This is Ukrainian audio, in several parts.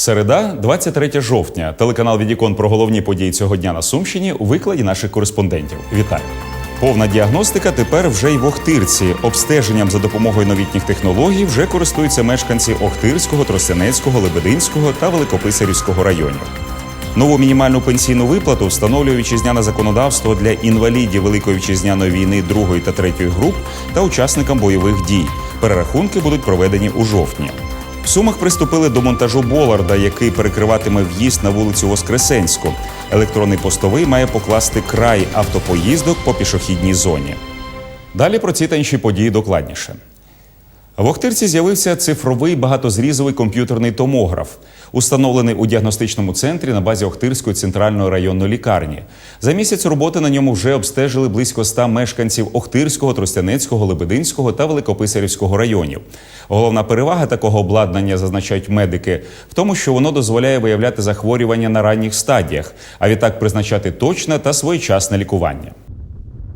Середа, 23 жовтня. Телеканал Відікон про головні події цього дня на Сумщині у викладі наших кореспондентів. Вітаю! Повна діагностика тепер вже й в Охтирці. Обстеженням за допомогою новітніх технологій вже користуються мешканці Охтирського, Тростянецького, Лебединського та Великописарівського районів. Нову мінімальну пенсійну виплату встановлює вітчизняне законодавство для інвалідів Великої вітчизняної війни другої та третьої груп та учасникам бойових дій. Перерахунки будуть проведені у жовтні. В Сумах приступили до монтажу Боларда, який перекриватиме в'їзд на вулицю Воскресенську. Електронний постовий має покласти край автопоїздок по пішохідній зоні. Далі про ці та інші події докладніше. В Охтирці з'явився цифровий багатозрізовий комп'ютерний томограф, установлений у діагностичному центрі на базі Охтирської центральної районної лікарні. За місяць роботи на ньому вже обстежили близько ста мешканців Охтирського, Тростянецького, Лебединського та Великописарівського районів. Головна перевага такого обладнання, зазначають медики, в тому, що воно дозволяє виявляти захворювання на ранніх стадіях, а відтак призначати точне та своєчасне лікування.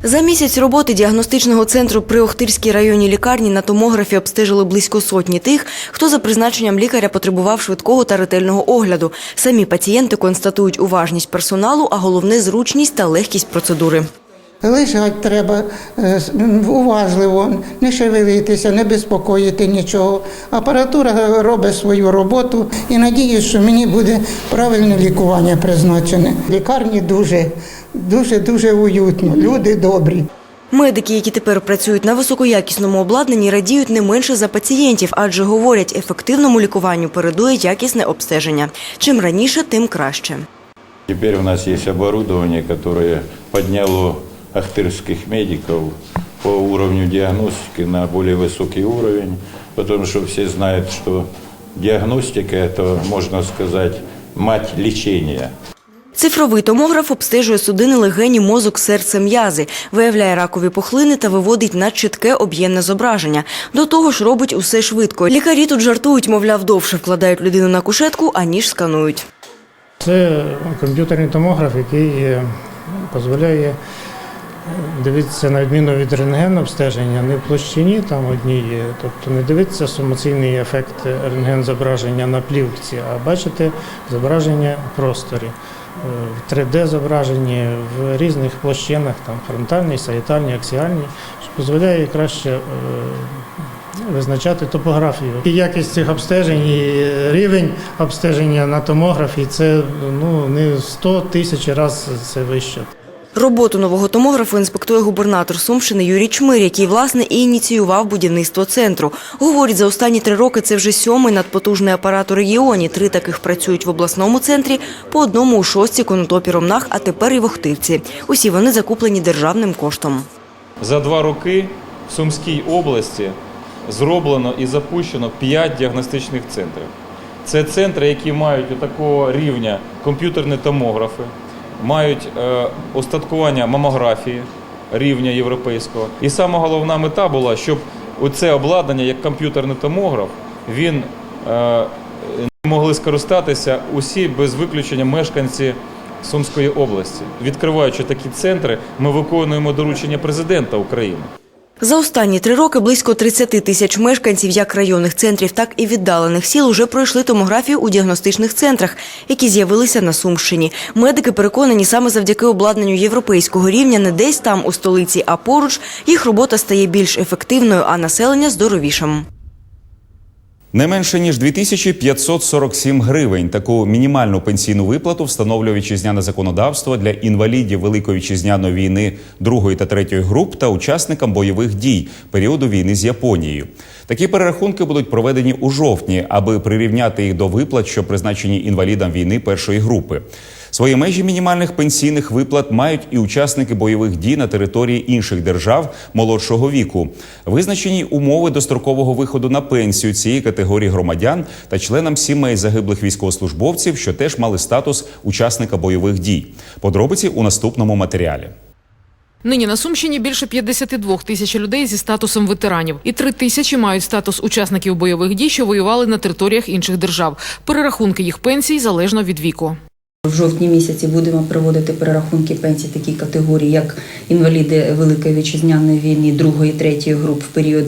За місяць роботи діагностичного центру при Охтирській районній лікарні на томографі обстежили близько сотні тих, хто за призначенням лікаря потребував швидкого та ретельного огляду. Самі пацієнти констатують уважність персоналу, а головне зручність та легкість процедури. Лежать треба е, уважливо, не шевелитися, не безпокоїти нічого. Апаратура робить свою роботу і надіюсь, що мені буде правильне лікування призначене. Лікарні дуже, дуже, дуже уютно, люди добрі. Медики, які тепер працюють на високоякісному обладнанні, радіють не менше за пацієнтів, адже говорять, ефективному лікуванню передує якісне обстеження. Чим раніше, тим краще. Теперь у нас есть оборудование, которое подняло ахтырских медиков по уровню диагностики на более высокий уровень, потому что все знают, что диагностика – это, можно сказать, мать лечения. Цифровий томограф обстежує судини легені, мозок, серце, м'язи, виявляє ракові пухлини та виводить на чітке об'ємне зображення. До того ж, робить усе швидко. Лікарі тут жартують, мовляв, довше вкладають людину на кушетку, аніж сканують. Це комп'ютерний томограф, який е, дозволяє е, дивитися на відміну від рентген обстеження не в площині там одній, тобто не дивитися сумаційний ефект рентген зображення на плівці, а бачити зображення в просторі. Е, В 3D зображенні в різних площинах, там фронтальні, саїтальні, аксіальні, що дозволяє краще е, визначати топографію. І якість цих обстежень, і рівень обстеження на томографії це ну не 100 тисяч разів це вище. Роботу нового томографу інспектує губернатор Сумщини Юрій Чмир, який, власне, і ініціював будівництво центру. Говорить, за останні три роки це вже сьомий надпотужний апарат у регіоні. Три таких працюють в обласному центрі, по одному у шостці, конотопі Ромнах, а тепер і в Охтирці. Усі вони закуплені державним коштом. За два роки в Сумській області зроблено і запущено 5 діагностичних центрів. Це центри, які мають такого рівня комп'ютерні томографи, мають устаткування остаткування мамографії рівня європейського. І саме головна мета була, щоб оце обладнання, як комп'ютерний томограф, він не могли скористатися усі без виключення мешканці Сумської області. Відкриваючи такі центри, ми виконуємо доручення президента України. За останні три роки близько 30 тисяч мешканців як районних центрів, так і віддалених сіл уже пройшли томографію у діагностичних центрах, які з'явилися на Сумщині. Медики переконані, саме завдяки обладнанню європейського рівня не десь там у столиці, а поруч їх робота стає більш ефективною, а населення здоровішим. Не менше ніж 2547 гривень. Таку мінімальну пенсійну виплату встановлює вітчизняне законодавство для інвалідів Великої вітчизняної війни другої та третьої груп та учасникам бойових дій періоду війни з Японією. Такі перерахунки будуть проведені у жовтні, аби прирівняти їх до виплат, що призначені інвалідам війни першої групи. Свої межі мінімальних пенсійних виплат мають і учасники бойових дій на території інших держав молодшого віку. Визначені умови дострокового виходу на пенсію цієї категорії громадян та членам сімей загиблих військовослужбовців, що теж мали статус учасника бойових дій. Подробиці у наступному матеріалі. Нині на Сумщині більше 52 тисяч людей зі статусом ветеранів, і 3 тисячі мають статус учасників бойових дій, що воювали на територіях інших держав. Перерахунки їх пенсій залежно від віку. В жовтні місяці будемо проводити перерахунки пенсій такій категорії, як інваліди Великої вітчизняної війни другої, третьої груп в період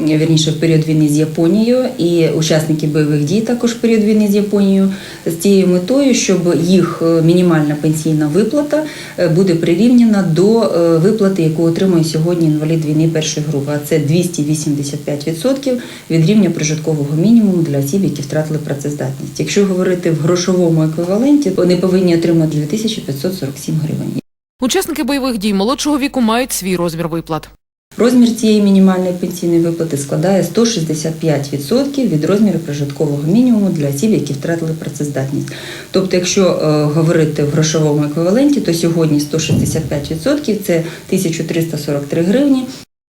вірніше в період війни з Японією, і учасники бойових дій також в період війни з Японією з тією метою, щоб їх е, мінімальна пенсійна виплата е, буде прирівняна до е, виплати, яку отримує сьогодні інвалід війни першої групи. А це 285% від рівня прожиткового мінімуму для осіб, які втратили працездатність. Якщо говорити в грошовому еквіваленті, вони повинні отримати 2547 гривень. Учасники бойових дій молодшого віку мають свій розмір виплат. Розмір цієї мінімальної пенсійної виплати складає 165% від розміру прожиткового мінімуму для осіб, які втратили працездатність. Тобто, якщо е, говорити в грошовому еквіваленті, то сьогодні 165% – це 1343 гривні.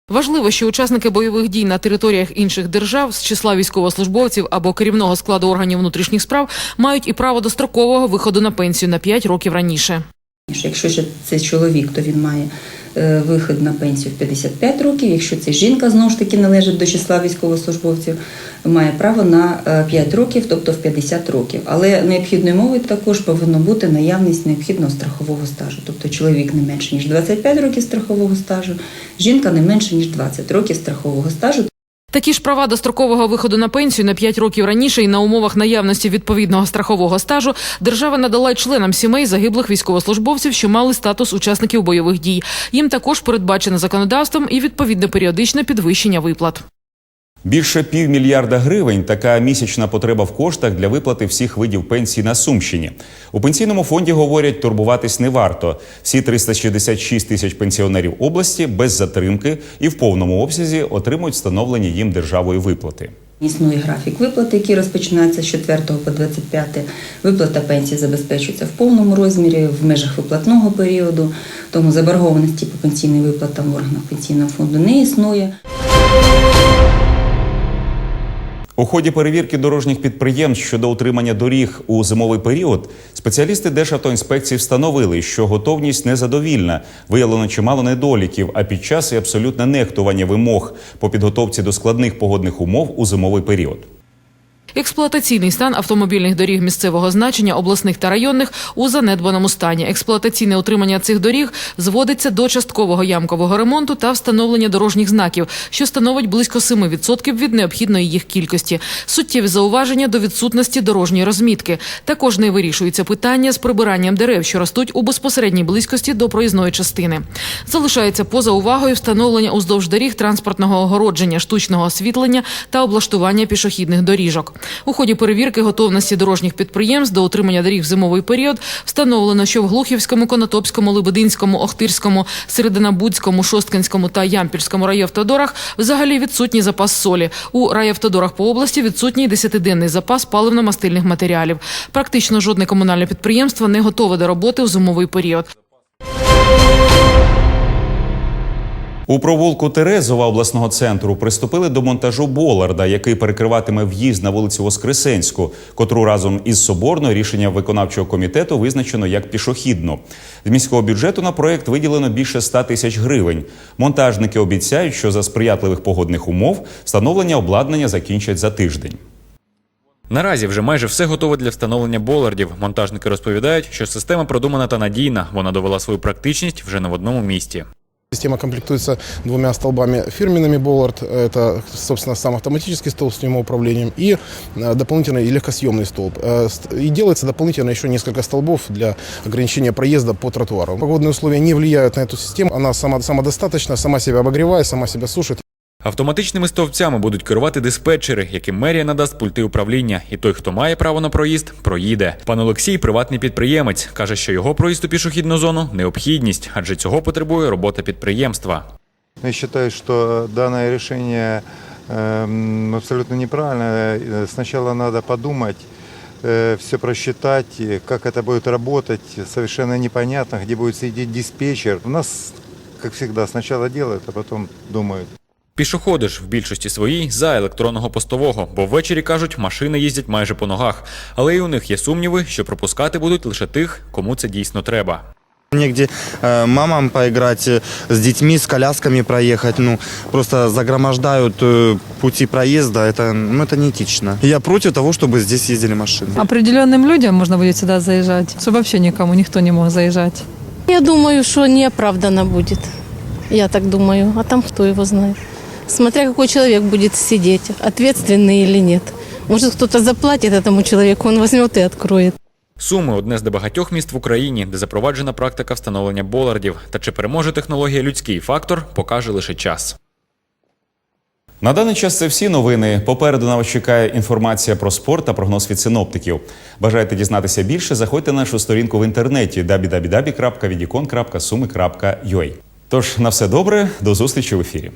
Важливо, що учасники бойових дій на територіях інших держав з числа військовослужбовців або керівного складу органів внутрішніх справ мають і право дострокового виходу на пенсію на 5 років раніше. Якщо це чоловік, то він має е, вихід на пенсію в 55 років. Якщо це жінка, знову ж таки належить до числа військовослужбовців, має право на е, 5 років, тобто в 50 років. Але необхідною мовою також повинна бути наявність необхідного страхового стажу. Тобто чоловік не менше ніж 25 років страхового стажу, жінка не менше ніж 20 років страхового стажу. Такі ж права дострокового виходу на пенсію на 5 років раніше і на умовах наявності відповідного страхового стажу держава надала членам сімей загиблих військовослужбовців, що мали статус учасників бойових дій. Їм також передбачено законодавством і відповідне періодичне підвищення виплат. Більше півмільярда гривень така місячна потреба в коштах для виплати всіх видів пенсій на Сумщині. У пенсійному фонді говорять, турбуватись не варто. Всі 366 тисяч пенсіонерів області без затримки і в повному обсязі отримують встановлені їм державою виплати. Існує графік виплати, який розпочинається з 4 по 25. Виплата пенсії забезпечується в повному розмірі в межах виплатного періоду, тому заборгованості по пенсійним виплатам в органах пенсійного фонду не існує. У ході перевірки дорожніх підприємств щодо утримання доріг у зимовий період спеціалісти Державтоінспекції встановили, що готовність незадовільна, виявлено чимало недоліків, а під час і абсолютне нехтування вимог по підготовці до складних погодних умов у зимовий період. Експлуатаційний стан автомобільних доріг місцевого значення, обласних та районних у занедбаному стані. Експлуатаційне утримання цих доріг зводиться до часткового ямкового ремонту та встановлення дорожніх знаків, що становить близько 7% від необхідної їх кількості. Суттєві зауваження до відсутності дорожньої розмітки. Також не вирішується питання з прибиранням дерев, що ростуть у безпосередній близькості до проїзної частини. Залишається поза увагою встановлення уздовж доріг транспортного огородження, штучного освітлення та облаштування пішохідних доріжок. У ході перевірки готовності дорожніх підприємств до утримання доріг в зимовий період встановлено, що в Глухівському, Конотопському, Лебединському, Охтирському, Серединабудському, Шосткинському та Ямпільському райавтодорах взагалі відсутній запас солі. У райавтодорах по області відсутній десятиденний запас паливно-мастильних матеріалів. Практично жодне комунальне підприємство не готове до роботи у зимовий період. У провулку Терезова обласного центру приступили до монтажу Боларда, який перекриватиме в'їзд на вулицю Воскресенську, котру разом із Соборною рішенням виконавчого комітету визначено як пішохідну. З міського бюджету на проект виділено більше 100 тисяч гривень. Монтажники обіцяють, що за сприятливих погодних умов встановлення обладнання закінчать за тиждень. Наразі вже майже все готове для встановлення болардів. Монтажники розповідають, що система продумана та надійна. Вона довела свою практичність вже не в одному місті. Система комплектуется двумя столбами фирменными Боллард. Это, собственно, сам автоматический столб с управлением и э, дополнительный легкосъемный столб. Э, И делается дополнительно еще несколько столбов для ограничения проезда по тротуару. Погодные условия не влияют на эту систему. Она сама, самодостаточна, сама себя обогревает, сама себя сушит. Автоматичними стовпцями будуть керувати диспетчери, яким мерія надасть пульти управління. І той, хто має право на проїзд, проїде. Пан Олексій приватний підприємець. каже, що його проїзд у пішохідну зону необхідність, адже цього потребує робота підприємства. Я считаю, что данное решение эм, абсолютно неправильное. Э, Сначала надо подумать, все просчитать, и как это будет работать. Совершенно непонятно, где будет сидеть диспетчер. У нас, как всегда, сначала делают, а потом думают. Пішоходи ж в більшості своїй за електронного постового, бо ввечері кажуть, машини їздять майже по ногах. Але і у них є сумніви, що пропускати будуть лише тих, кому це дійсно треба. Негде э, мамам поиграть, э, с детьми, с колясками проехать. Ну, просто загромождают э, пути проезда. Это, ну, это неэтично. Я против того, чтобы здесь ездили машины. Определенным людям можно будет сюда заезжать, чтобы вообще никому никто не мог заезжать. Я думаю, что неоправданно будет. Я так думаю. А там кто его знает. Смотря какой человек будет сидеть, ответственный или нет. Может, кто-то заплатит этому человеку, он возьмет и откроет. Суми одне з небагатьох міст в Україні, де запроваджена практика встановлення болардів. Та чи переможе технологія людський фактор, покаже лише час. На даний час це всі новини. Попереду на вас чекає інформація про спорт та прогноз від синоптиків. Бажаєте дізнатися більше? Заходьте на нашу сторінку в інтернеті www.vidikon.sumi.ua Тож на все добре, до зустрічі в ефірі.